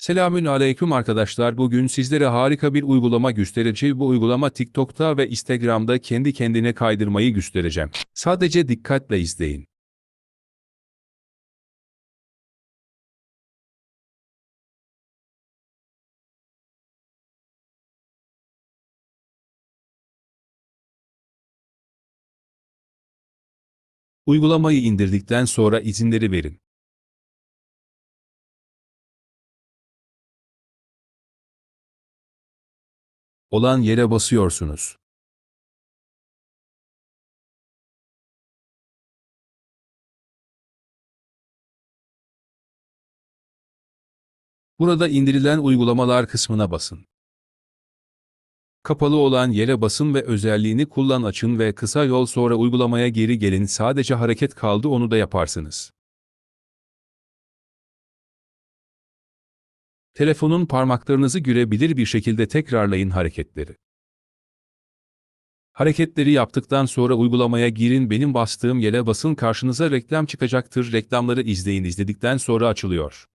Selamün aleyküm arkadaşlar. Bugün sizlere harika bir uygulama göstereceğim. Bu uygulama TikTok'ta ve Instagram'da kendi kendine kaydırmayı göstereceğim. Sadece dikkatle izleyin. Uygulamayı indirdikten sonra izinleri verin. Olan yere basıyorsunuz. Burada indirilen uygulamalar kısmına basın. Kapalı olan yere basın ve özelliğini kullan açın ve kısa yol sonra uygulamaya geri gelin sadece hareket kaldı onu da yaparsınız. Telefonun parmaklarınızı görebilir bir şekilde tekrarlayın hareketleri. Hareketleri yaptıktan sonra uygulamaya girin benim bastığım yere basın karşınıza reklam çıkacaktır reklamları izleyin izledikten sonra açılıyor.